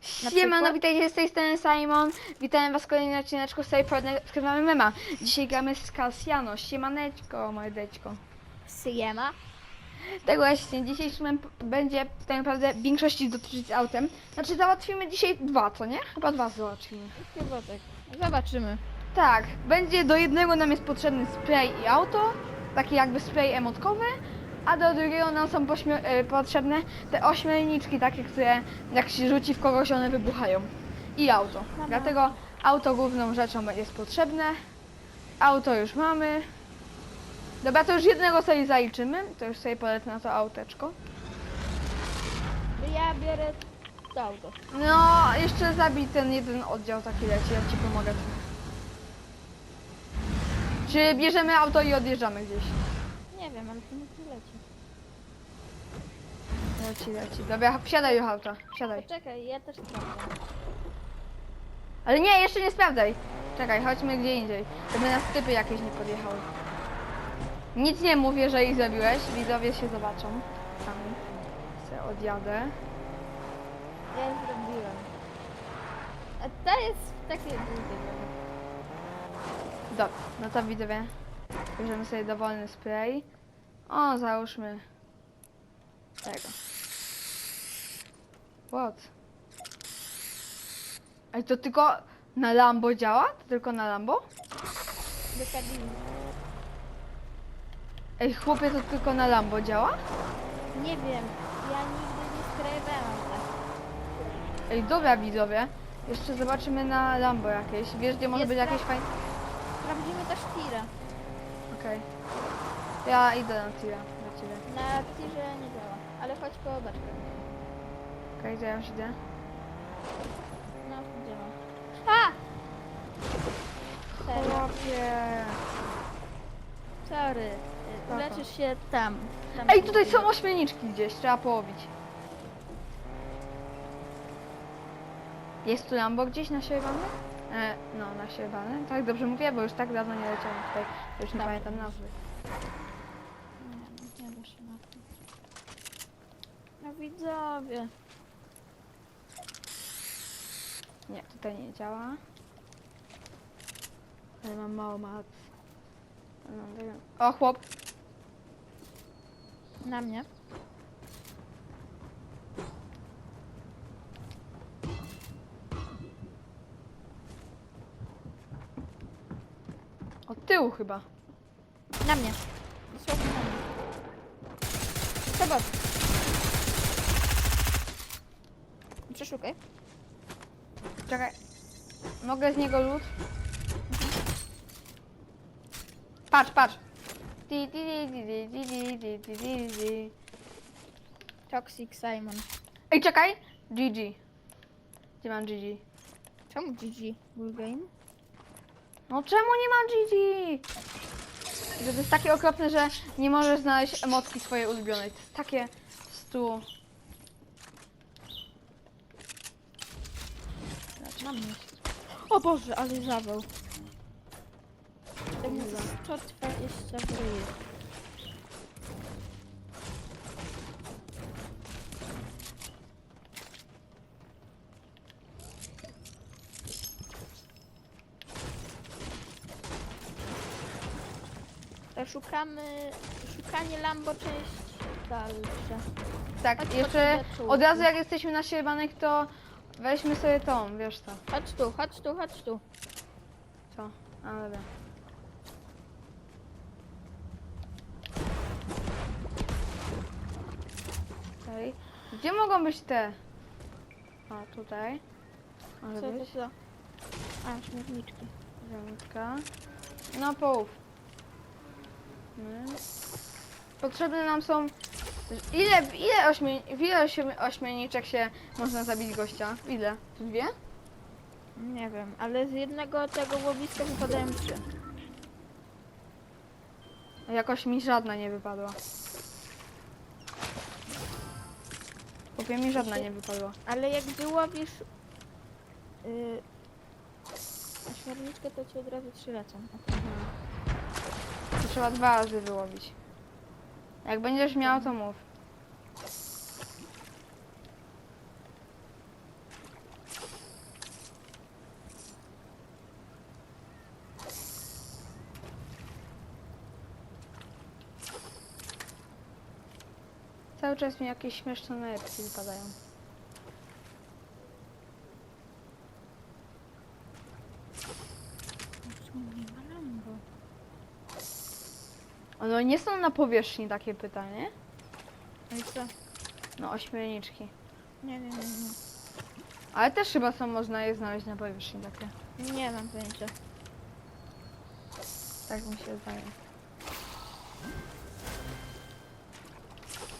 Siemano, witajcie z tej strony Simon. Witam was w kolejnym odcineczku z tej Skrywamy Mema. Dzisiaj gramy z Calciano. Siemaneczko, mordeczko. Siema. Tak właśnie, dzisiejszy mem będzie tak naprawdę w większości dotyczyć autem. Znaczy załatwimy dzisiaj dwa, co nie? Chyba dwa załatwimy. Chyba tak. Zobaczymy. Tak, będzie do jednego nam jest potrzebny spray i auto, taki jakby spray emotkowy, a do drugiego nam są e, potrzebne te ośmielniczki takie, które jak się rzuci w kogoś one wybuchają. I auto. Mama. Dlatego auto główną rzeczą jest potrzebne. Auto już mamy. Dobra, to już jednego sobie zaliczymy. To już sobie polecę na to auteczko. Ja biorę to auto. No, jeszcze zabij ten jeden oddział taki leci, ja ci pomogę. Czy bierzemy auto i odjeżdżamy gdzieś? Nie wiem, ale to nic nie leci. Leci, leci. Dobra, wsiadaj do auta, wsiadaj. Poczekaj, ja też sprawdzę. Ale nie, jeszcze nie sprawdzaj. Czekaj, chodźmy gdzie indziej. Żeby nas typy jakieś nie podjechały. Nic nie mów, jeżeli zrobiłeś. Widzowie się zobaczą. Sami. Se odjadę. Ja już zrobiłem. A to jest takie długie. Dobra, no to widzowie. Bierzemy sobie dowolny spray. O, załóżmy tego. What? Ej, to tylko na Lambo działa? To tylko na Lambo? Do kabiny. Ej, chłopie, to tylko na Lambo działa? Nie wiem, ja nigdy nie skrajowałam tak. Ej, dobra widzowie. Jeszcze zobaczymy na Lambo jakieś. Wiesz, gdzie może Jest być tak. jakieś fajne... Sprawdzimy też tira. Okej. Ja idę na tira, do ciebie. Na tirze nie działa, ale chodź po obaczkę. Okej, to ja już idę. No, działa. A! Serio, Chłopie. sorry. Spoko. Leczysz się tam. tam Ej, tutaj są ośmielniczki gdzieś, trzeba połowić. Jest tu Lambo gdzieś na siebane? E, no, na siebane. Tak dobrze mówię, bo już tak dawno nie leciałem tutaj. Już nie Tak. pamiętam nazwy. Nie, nie da się na to. No widzowie. Nie, tutaj nie działa. Ale mam mało mat. O, chłop. Na mnie. Od tyłu chyba. Na mnie. Dosłownie na mnie. Zobacz. Przeszukaj. Czekaj. Mogę z niego lód? Patrz, patrz. Di, di, di, di, di, di, di, di, di, di. Toxic Simon. Ej, czekaj. GG. Gdzie mam GG? Czemu GG? Bull game? No czemu nie mam GG? To jest takie okropne, że nie możesz znaleźć emotki swojej ulubionej. To jest takie stu. Na mnie. O Boże, ale zawał. Ile? 120 bryje. To Szukamy, szukanie Lambo część dalsza. Tak, Chodź, jeszcze chodź od razu jak jesteśmy na siebanych, to weźmy sobie tą, wiesz co. Chodź tu, chodź tu, chodź tu. Co? A, dobra. Okej. Gdzie mogą być te? O, tutaj. Może Co to być. za? A, śmietniczki. Zamytka. No połów. My. Potrzebne nam są... Ile, ile, ośmie, w ile ośmie, ośmielniczek się można zabić gościa? Ile? Dwie? Nie wiem, ale z jednego tego łowiska wypadają trzy. Jakoś mi żadna nie wypadła. Kupię mi żadna nie wypadła. Ale jak wyłowisz yy, ośmiorniczkę, to ci od razu trzy lecą. To trzeba dwa razy wyłowić. Jak będziesz miał, to mów. Cały czas mi jakieś śmieszne nalepki wypadają. One nie są na powierzchni takie pytanie. No i co? No, ośmiorniczki. Nie, nie, nie, nie. Ale też chyba są, można je znaleźć na powierzchni takie. Nie mam pojęcia. Tak mi się zdaje.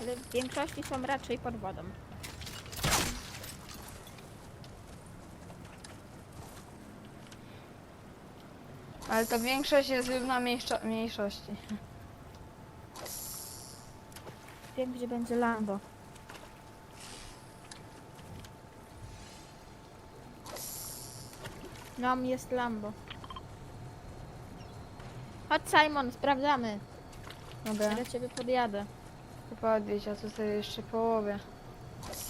Ale w większości są raczej pod wodą. Ale to większość jest równa mniejszo- mniejszości. Wiem, gdzie będzie Lambo. No, jest Lambo. Chodź Simon, sprawdzamy. Dobra, Ja do ciebie podjadę. podjedź, a sobie jeszcze połowie.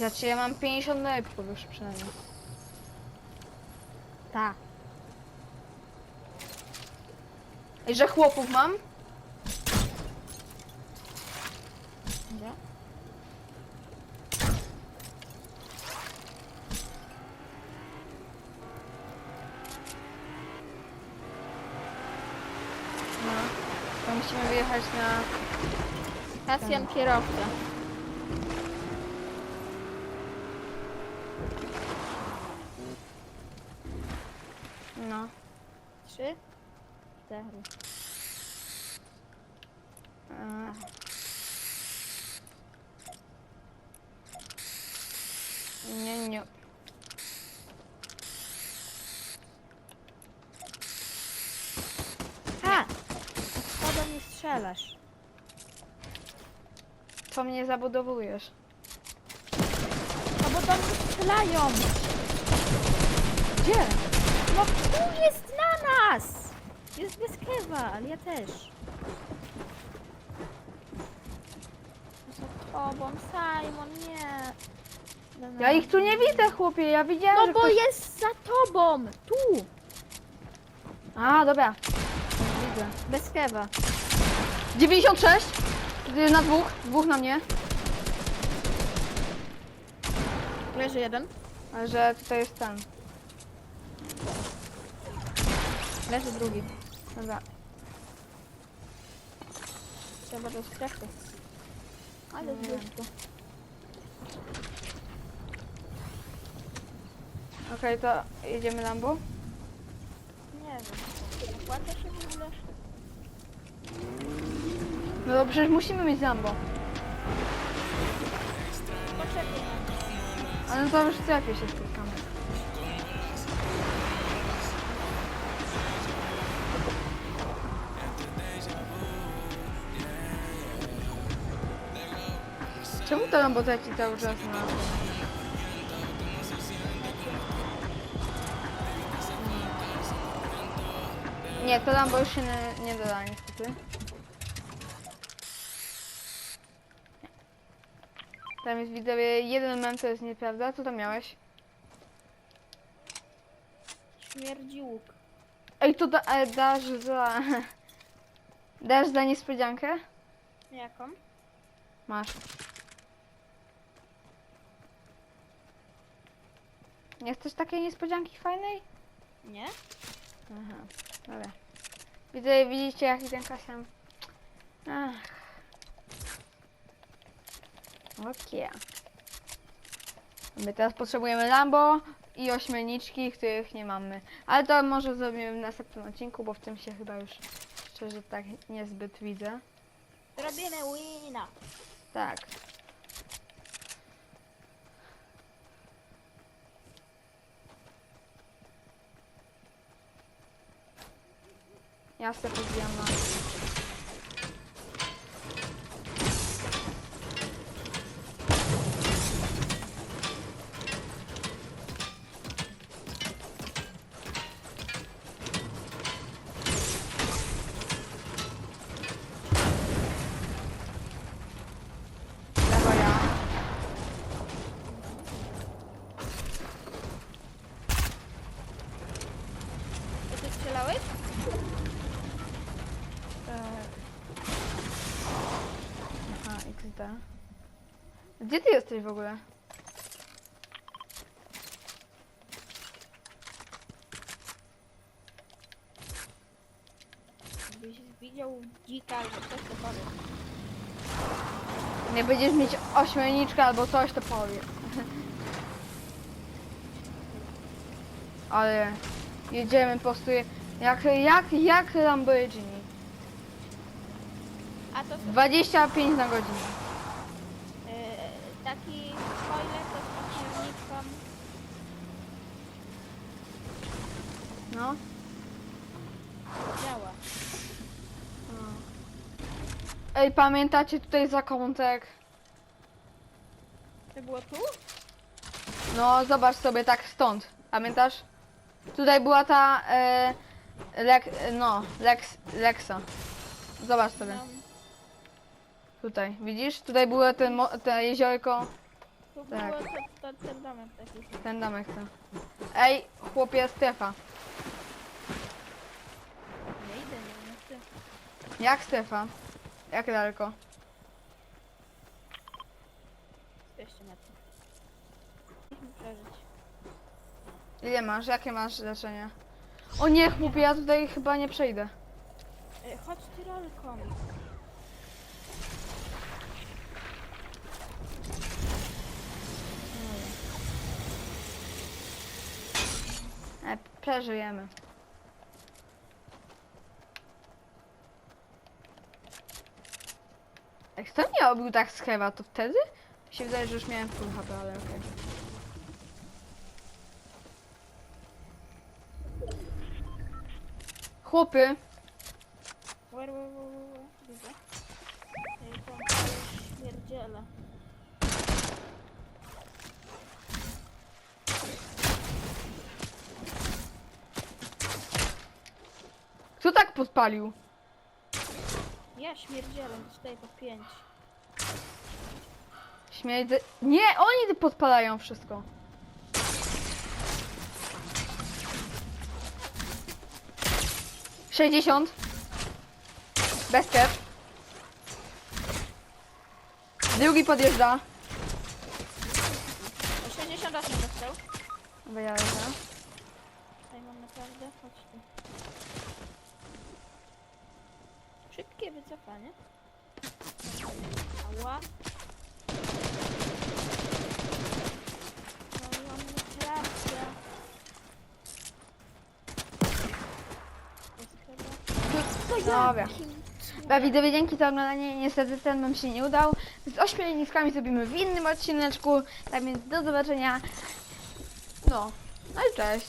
Ja cię ja mam 50 najpów już przynajmniej. Tak. I że chłopów mam? Gdzie? No. To musimy wyjechać na... Kasjan kierowca. No. Trzy. Cztery. Nie, nie. A! Schodem nie strzelasz. Co mnie zabudowujesz? No bo tam strzelają! Gdzie? No tu jest na nas! Jest bez kewa, ale ja też. Za tobą, Simon, nie. Dobra. Ja ich tu nie widzę, chłopie. Ja widziałem, No że bo ktoś... jest za tobą! Tu! A, dobra. Widzę. Bez kewa. 96? Y, Na dwóch. Dwóch na mnie. Leży jeden. Ale że tutaj jest ten. Leży drugi. Dobra. Trzeba do strefy. Ale Nie. blisko. Okej, to jedziemy Lambo. Nie wiem. Opłaca się w ogóle? No to przecież musimy mieć Lambo. Poczekaj. Ale no to już co jakieś jest tych kamer. Czemu to Lambo leci cały czas na... Nie, to Lambo już się nie, nie doda niestety. Tam jest widzowie jeden mem, to jest nieprawda. Co tam miałeś? Śmierdzi łuk. Ej, to da, e, dasz za... Dasz za niespodziankę? Jaką? Masz. Nie chcesz takiej niespodzianki fajnej? Nie? Aha, dobra. Widzę, widzicie jaki ten Kasian. Ach. Okej. My teraz potrzebujemy Lambo i ośmiorniczki, których nie mamy. Ale to może zrobimy w następnym odcinku, bo w tym się chyba już szczerze tak niezbyt widzę. Robimy wina. Tak. Ja sobie podbijam na... Lewo ja. To ty strzelałeś? E, Gdzie ty jesteś w ogóle? Gdybyś widział dzika albo coś, to powiem. Nie będziesz mieć ośmiorniczka albo coś, to powiem. Ale jedziemy po prostu jak, jak, jak Lamborghini. A to co? 25 na godzinę. Yy, taki spoiler to z ośmiorniczką. No. działa. Ej, pamiętacie tutaj zakątek? To było tu? No, zobacz sobie tak stąd. Pamiętasz? Tutaj była ta. E, lek, no, Lex, Lexa. Zobacz sobie. No, Tutaj, widzisz? Tutaj było ten, mo- te jeziorko. tu Tak. było to, to, ten domek taki. Ten domek ten. Ej, chłopie, Stefa. Nie idę, nie wiem jak ty. Jak Stefa? Jak daleko? 200 metrów. Przeżyć. Ile masz? Jakie masz leczenie? O nie, chłopie, ja tutaj chyba nie przejdę. Yy, chodź tyrolką. E, przeżyjemy. Kto nie obił tak z kewa, to wtedy? Mi się wydaje, że już miałem full HP, ale okej. Chłopy? Widzę. Ej, tam śmierdziele. kto tak podpalił? Ja śmierdzielę, dostaję po 5. Nie, oni podpalają wszystko. Sześćdziesiąt. Bez kep. Drugi podjeżdża. O 68 dostał. Wyjadę. Tutaj mam naprawdę, chodź tu. Szybkie wycofanie. Ała. No i on naprawdę. Jest Dobra. Dla widzowie, dzięki za oglądanie. Niestety ten nam się nie udał. Z ośmiorniczkami zrobimy w innym odcineczku. Tak więc do zobaczenia. No. No i cześć.